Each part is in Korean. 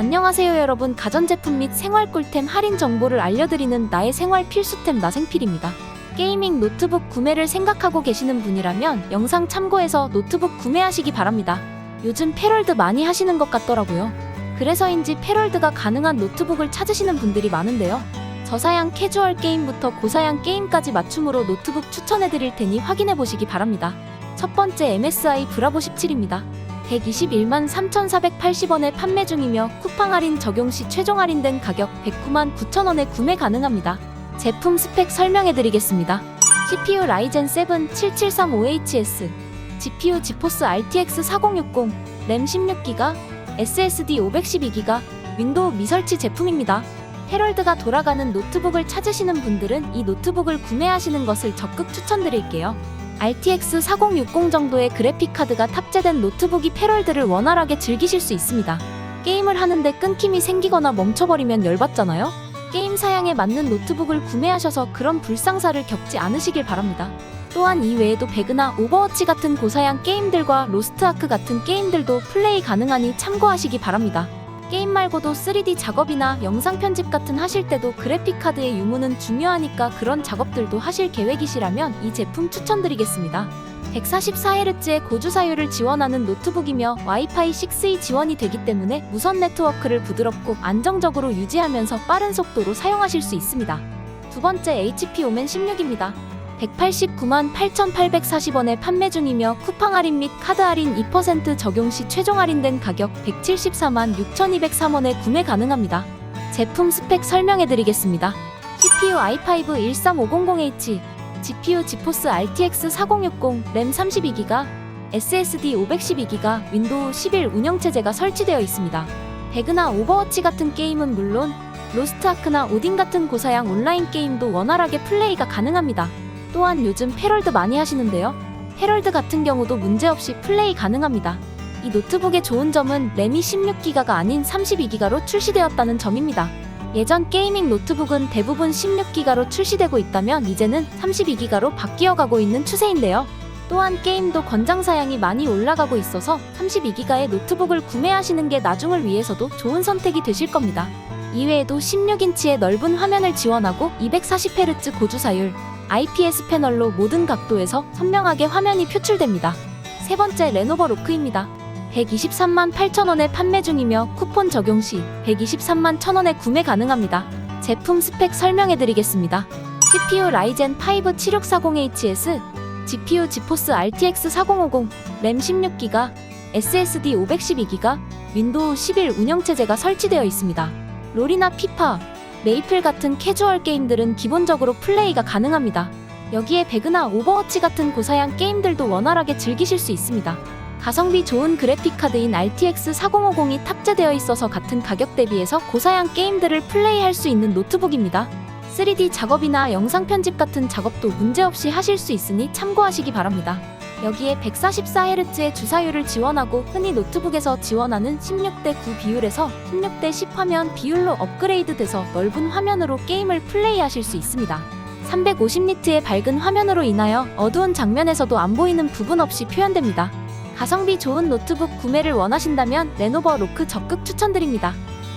안녕하세요 여러분 가전제품 및 생활 꿀템 할인 정보를 알려드리는 나의 생활 필수템 나생필입니다. 게이밍 노트북 구매를 생각하고 계시는 분이라면 영상 참고해서 노트북 구매하시기 바랍니다. 요즘 패럴드 많이 하시는 것 같더라고요. 그래서인지 패럴드가 가능한 노트북을 찾으시는 분들이 많은데요. 저사양 캐주얼 게임부터 고사양 게임까지 맞춤으로 노트북 추천해드릴 테니 확인해보시기 바랍니다. 첫 번째 MSI 브라보 17입니다. 121만 3,480원에 판매 중이며 쿠팡 할인 적용 시 최종 할인된 가격 109만 9천원에 구매 가능합니다. 제품 스펙 설명해 드리겠습니다. CPU 라이젠 7 7735HS, GPU 지포스 RTX 4060, 램 16GB, SSD 512GB, 윈도우 미설치 제품입니다. 헤럴드가 돌아가는 노트북을 찾으시는 분들은 이 노트북을 구매하시는 것을 적극 추천드릴게요. RTX 4060 정도의 그래픽 카드가 탑재된 노트북이 패럴드를 원활하게 즐기실 수 있습니다. 게임을 하는데 끊김이 생기거나 멈춰버리면 열받잖아요? 게임 사양에 맞는 노트북을 구매하셔서 그런 불상사를 겪지 않으시길 바랍니다. 또한 이외에도 배그나 오버워치 같은 고사양 게임들과 로스트아크 같은 게임들도 플레이 가능하니 참고하시기 바랍니다. 게임 말고도 3D 작업이나 영상 편집 같은 하실 때도 그래픽 카드의 유무는 중요하니까 그런 작업들도 하실 계획이시라면 이 제품 추천드리겠습니다. 144Hz의 고주 사율을 지원하는 노트북이며 와이파이 6E 지원이 되기 때문에 무선 네트워크를 부드럽고 안정적으로 유지하면서 빠른 속도로 사용하실 수 있습니다. 두 번째 HP 오멘 16입니다. 189만 8,840원에 판매 중이며 쿠팡 할인 및 카드 할인 2% 적용 시 최종 할인된 가격 174만 6,203원에 구매 가능합니다. 제품 스펙 설명해 드리겠습니다. CPU i5 13500H, GPU 지포스 RTX 4060, 램 32GB, SSD 512GB, 윈도우 11 운영체제가 설치되어 있습니다. 배그나 오버워치 같은 게임은 물론 로스트아크나 오딘 같은 고사양 온라인 게임도 원활하게 플레이가 가능합니다. 또한 요즘 패럴드 많이 하시는데요. 패럴드 같은 경우도 문제없이 플레이 가능합니다. 이 노트북의 좋은 점은 램이 16기가가 아닌 32기가로 출시되었다는 점입니다. 예전 게이밍 노트북은 대부분 16기가로 출시되고 있다면 이제는 32기가로 바뀌어 가고 있는 추세인데요. 또한 게임도 권장 사양이 많이 올라가고 있어서 32기가의 노트북을 구매하시는 게 나중을 위해서도 좋은 선택이 되실 겁니다. 이외에도 16인치의 넓은 화면을 지원하고 240Hz 고주사율, IPS 패널로 모든 각도에서 선명하게 화면이 표출됩니다. 세 번째 레노버 로크입니다. 123만 8천원에 판매 중이며 쿠폰 적용 시 123만 1천원에 구매 가능합니다. 제품 스펙 설명해 드리겠습니다. CPU 라이젠 5 7640HS, GPU 지포스 RTX 4050, 램 16GB, SSD 512GB, 윈도우 11 운영체제가 설치되어 있습니다. 롤이나 피파, 메이플 같은 캐주얼 게임들은 기본적으로 플레이가 가능합니다. 여기에 배그나 오버워치 같은 고사양 게임들도 원활하게 즐기실 수 있습니다. 가성비 좋은 그래픽 카드인 RTX 4050이 탑재되어 있어서 같은 가격 대비해서 고사양 게임들을 플레이할 수 있는 노트북입니다. 3D 작업이나 영상 편집 같은 작업도 문제없이 하실 수 있으니 참고하시기 바랍니다. 여기에 144Hz의 주사율을 지원하고 흔히 노트북에서 지원하는 16대 9 비율에서 16대 10 화면 비율로 업그레이드 돼서 넓은 화면으로 게임을 플레이하실 수 있습니다. 350니트의 밝은 화면으로 인하여 어두운 장면에서도 안 보이는 부분 없이 표현됩니다. 가성비 좋은 노트북 구매를 원하신다면 레노버 로크 적극 추천드립니다.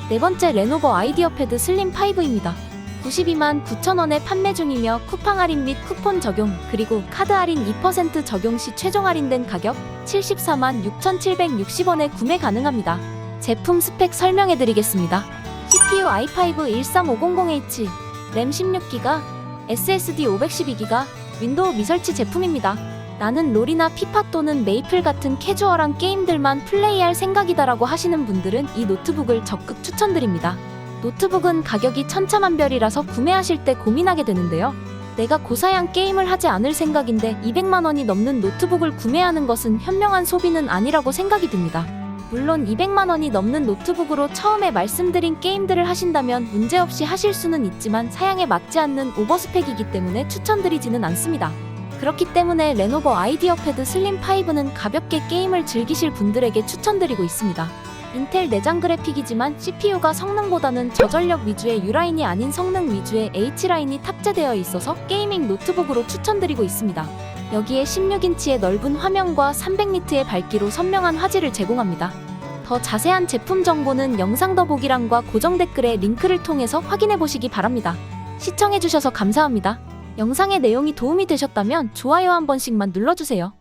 네 번째 레노버 아이디어 패드 슬림 5입니다. 92만 9천원에 판매 중이며 쿠팡 할인 및 쿠폰 적용 그리고 카드 할인 2% 적용 시 최종 할인된 가격 74만 6,760원에 구매 가능합니다. 제품 스펙 설명해 드리겠습니다. CPU i5 13500H, 램 16GB, SSD 512GB, 윈도우 미설치 제품입니다. 나는 롤이나 피파 또는 메이플 같은 캐주얼한 게임들만 플레이할 생각이다라고 하시는 분들은 이 노트북을 적극 추천드립니다. 노트북은 가격이 천차만별이라서 구매하실 때 고민하게 되는데요. 내가 고사양 게임을 하지 않을 생각인데 200만 원이 넘는 노트북을 구매하는 것은 현명한 소비는 아니라고 생각이 듭니다. 물론 200만 원이 넘는 노트북으로 처음에 말씀드린 게임들을 하신다면 문제없이 하실 수는 있지만 사양에 맞지 않는 오버스펙이기 때문에 추천드리지는 않습니다. 그렇기 때문에 레노버 아이디어 패드 슬림 5는 가볍게 게임을 즐기실 분들에게 추천드리고 있습니다. 인텔 내장 그래픽이지만 CPU가 성능보다는 저전력 위주의 U라인이 아닌 성능 위주의 H라인이 탑재되어 있어서 게이밍 노트북으로 추천드리고 있습니다. 여기에 16인치의 넓은 화면과 300니트의 밝기로 선명한 화질을 제공합니다. 더 자세한 제품 정보는 영상 더보기란과 고정 댓글에 링크를 통해서 확인해 보시기 바랍니다. 시청해주셔서 감사합니다. 영상의 내용이 도움이 되셨다면 좋아요 한 번씩만 눌러주세요.